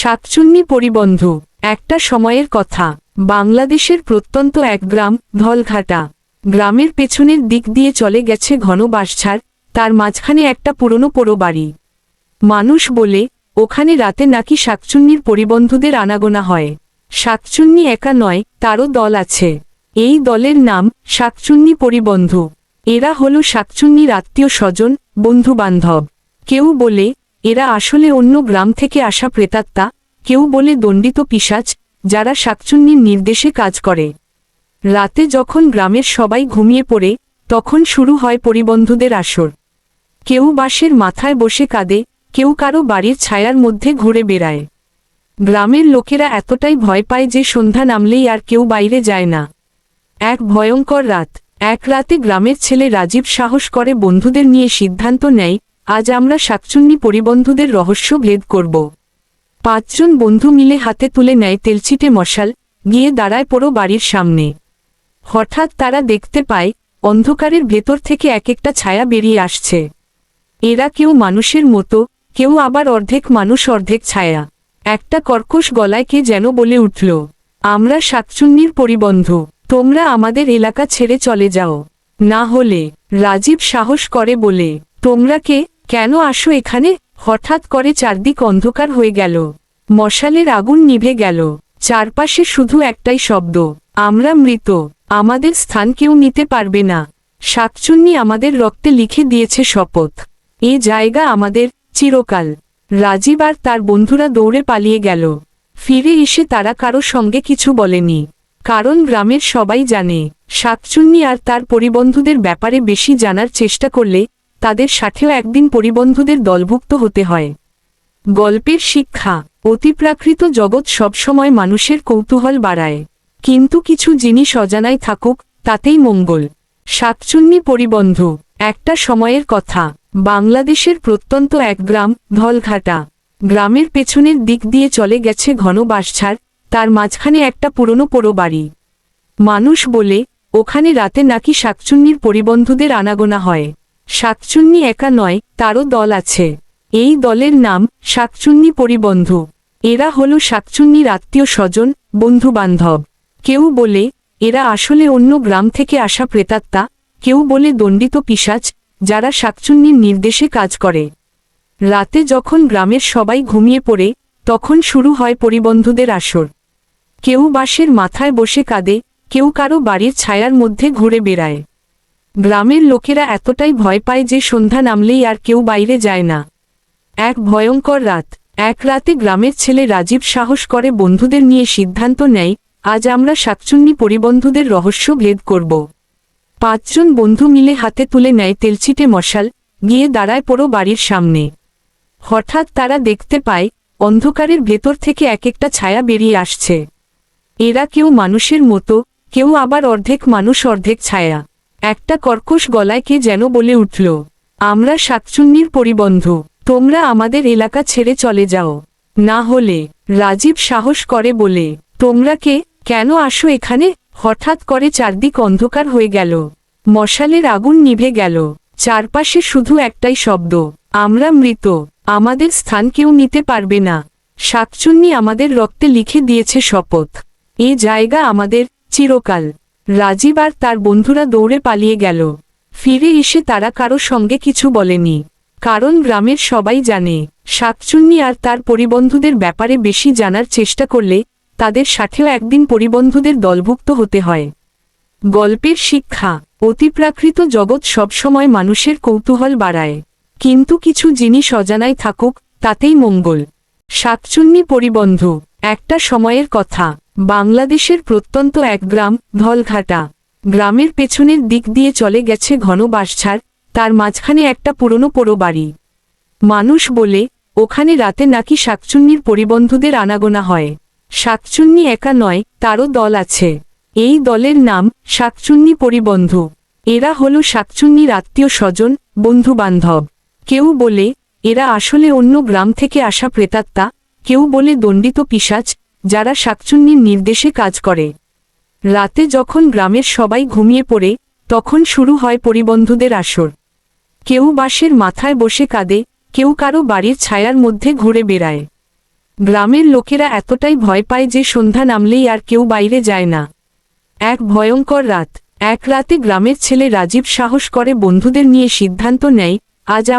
শাকচুন্নি পরিবন্ধু, একটা সময়ের কথা। বাংলাদেশের প্রত্যন্ত এক গ্রাম, ধলঘাটা। গ্রামের পেছনের দিক দিয়ে চলে গেছে ঘন বাঁশঝাড়, তার মাঝখানে একটা পুরনো পোড়ো বাড়ি মানুষ বলে, ওখানে রাতে নাকি শাকচুন্নির পরিবন্ধুদের আনাগোনা হয়। শাকচুন্নি একা নয়, তারও দল আছে। এই দলের নাম, শাকচুন্নি পরিবন্ধু। এরা হল শাকচুন্নির আত্মীয় স্বজন বন্ধু বান্ধব কেউ বলে এরা আসলে অন্য গ্রাম থেকে আসা প্রেতাত্মা, কেউ বলে দণ্ডিত পিসাচ যারা শাকচুন্নির নির্দেশে কাজ করে। রাতে যখন গ্রামের সবাই ঘুমিয়ে পড়ে, তখন শুরু হয় পরিবন্ধুদের আসর। কেউ বাঁশের মাথায় বসে কাঁদে, কেউ কারও বাড়ির ছায়ার মধ্যে ঘুরে বেড়ায়। গ্রামের লোকেরা এতটাই ভয় পায় যে সন্ধ্যা নামলেই আর কেউ বাইরে যায় না। এক ভয়ঙ্কর রাত। এক রাতে গ্রামের ছেলে রাজীব সাহস করে বন্ধুদের নিয়ে সিদ্ধান্ত নেয় আজ আমরা শাকচুন্নি পরিবন্ধুদের রহস্য ভেদ করব। পাঁচজন বন্ধু মিলে হাতে তুলে নেয় তেলচিটে মশাল, গিয়ে দাঁড়ায় পড়ো বাড়ির সামনে। হঠাৎ তারা দেখতে পায়, অন্ধকারের ভেতর থেকে এক একটা ছায়া বেরিয়ে আসছে। এরা কেউ মানুষের মতো, কেউ আবার অর্ধেক মানুষ, অর্ধেক ছায়া। একটা কর্কশ গলায় কে যেন বলে উঠল, আমরা শাকচুন্নির পরিবন্ধু, তোমরা আমাদের এলাকা ছেড়ে চলে যাও। না হলে রাজীব সাহস করে বলে, তোমরা কে? কেন আসো এখানে? হঠাৎ করে চারদিক অন্ধকার হয়ে গেল। মশালের আগুন নিভে গেল। চারপাশে শুধু একটাই শব্দ, আমরা মৃত। আমাদের স্থান কেউ নিতে পারবে না। শাকচুন্নি আমাদের রক্তে লিখে দিয়েছে শপথ। এ জায়গা আমাদের চিরকাল। রাজীব আর তার বন্ধুরা দৌড়ে পালিয়ে গেল। ফিরে এসে তারা কারও সঙ্গে কিছু বলেনি। কারণ গ্রামের সবাই জানে, শাকচুন্নি আর তার পরিবন্ধুদের ব্যাপারে বেশি জানার চেষ্টা করলে তাদের সাথেও একদিন পরিবন্ধুদের দলভুক্ত হতে হয়। গল্পের শিক্ষা, অতিপ্রাকৃত জগৎ সবসময় মানুষের কৌতূহল বাড়ায়। কিন্তু কিছু জিনিস অজানায় থাকুক, তাতেই মঙ্গল। শাকচুন্নি পরিবন্ধু, একটা সময়ের কথা। বাংলাদেশের প্রত্যন্ত এক গ্রাম, ধলঘাটা। গ্রামের পেছনের দিক দিয়ে চলে গেছে ঘন বাঁশঝাড়, তার মাঝখানে একটা পুরনো পোড়ো বাড়ি মানুষ বলে, ওখানে রাতে নাকি শাকচুন্নির পরিবন্ধুদের আনাগোনা হয়। শাকচুন্নি একা নয়, তারও দল আছে। এই দলের নাম শাকচুন্নি পরিবন্ধু। এরা হল শাকচুন্নির আত্মীয় স্বজন বন্ধু বান্ধব কেউ বলে, এরা আসলে অন্য গ্রাম থেকে আসা প্রেতাত্মা। কেউ বলে, দণ্ডিত পিসাচ যারা শাকচুন্নির নির্দেশে কাজ করে। রাতে যখন গ্রামের সবাই ঘুমিয়ে পড়ে, তখন শুরু হয় পরিবন্ধুদের আসর। কেউ বাঁশের মাথায় বসে কাঁদে, কেউ কারও বাড়ির ছায়ার মধ্যে ঘুরে বেড়ায়। গ্রামের লোকেরা এতটাই ভয় পায় যে সন্ধ্যা নামলেই আর কেউ বাইরে যায় না। এক ভয়ঙ্কর রাত। এক রাতে গ্রামের ছেলে রাজীব সাহস করে বন্ধুদের নিয়ে সিদ্ধান্ত নেয়, আজ আমরা শাকচুন্নি পরিবন্ধুদের রহস্য ভেদ করব। পাঁচজন বন্ধু মিলে হাতে তুলে নেয় তেলচিটে মশাল, গিয়ে দাঁড়ায় পোড়ো বাড়ির সামনে। হঠাৎ তারা দেখতে পায়, অন্ধকারের ভেতর থেকে এক একটা ছায়া বেরিয়ে আসছে। এরা কেউ মানুষের মতো, কেউ আবার অর্ধেক মানুষ অর্ধেক ছায়া। একটা কর্কশ গলায় কে যেন বলে উঠল, আমরা শাকচুন্নির পরিবন্ধু, তোমরা আমাদের এলাকা ছেড়ে চলে যাও। না হলে রাজীব সাহস করে বলে, তোমরা কে? কেন আসো এখানে? হঠাৎ করে চারদিক অন্ধকার হয়ে গেল। মশালের আগুন নিভে গেল। চারপাশে শুধু একটাই শব্দ, আমরা মৃত, আমাদের স্থান কেউ নিতে পারবে না। শাকচুন্নি আমাদের রক্তে লিখে দিয়েছে শপথ। এ জায়গা আমাদের চিরকাল। রাজীব আর তার বন্ধুরা দৌড়ে পালিয়ে গেল। ফিরে এসে তারা কারও সঙ্গে কিছু বলেনি। কারণ গ্রামের সবাই জানে, শাকচুন্নি আর তার পরিবন্ধুদের ব্যাপারে বেশি জানার চেষ্টা করলে তাদের সাথেও একদিন পরিবন্ধুদের দলভুক্ত হতে হয়। গল্পের শিক্ষা, অতিপ্রাকৃত জগৎ সবসময় মানুষের কৌতূহল বাড়ায়। কিন্তু কিছু জিনিস অজানায় থাকুক, তাতেই মঙ্গল। শাকচুন্নি পরিবন্ধু, একটা সময়ের কথা। বাংলাদেশের প্রত্যন্ত এক গ্রাম, ধলঘাটা। গ্রামের পেছনের দিক দিয়ে চলে গেছে ঘন বাঁশঝাড়, তার মাঝখানে একটা পুরনো পোড়ো বাড়ি মানুষ বলে, ওখানে রাতে নাকি শাকচুন্নির পরিবন্ধুদের আনাগোনা হয়। শাকচুন্নি একা নয়, তারও দল আছে। এই দলের নাম শাকচুন্নি পরিবন্ধু। এরা হল শাকচুন্নির আত্মীয় স্বজন বন্ধু বান্ধব কেউ বলে, এরা আসলে অন্য গ্রাম থেকে আসা প্রেতাত্মা। কেউ বলে, দণ্ডিত পিসাচ যারা শাকচুন্নির নির্দেশে কাজ করে। রাতে যখন গ্রামের সবাই ঘুমিয়ে পড়ে, তখন শুরু হয় পরিবন্ধুদের আসর। কেউ বাঁশের মাথায় বসে কাঁদে, কেউ কারও বাড়ির ছায়ার মধ্যে ঘুরে বেড়ায়। গ্রামের লোকেরা এতটাই ভয় পায় যে সন্ধ্যা নামলেই আর কেউ বাইরে যায় না। এক ভয়ঙ্কর রাত। এক রাতে গ্রামের ছেলে রাজীব সাহস করে বন্ধুদের নিয়ে সিদ্ধান্ত নেয়, আজ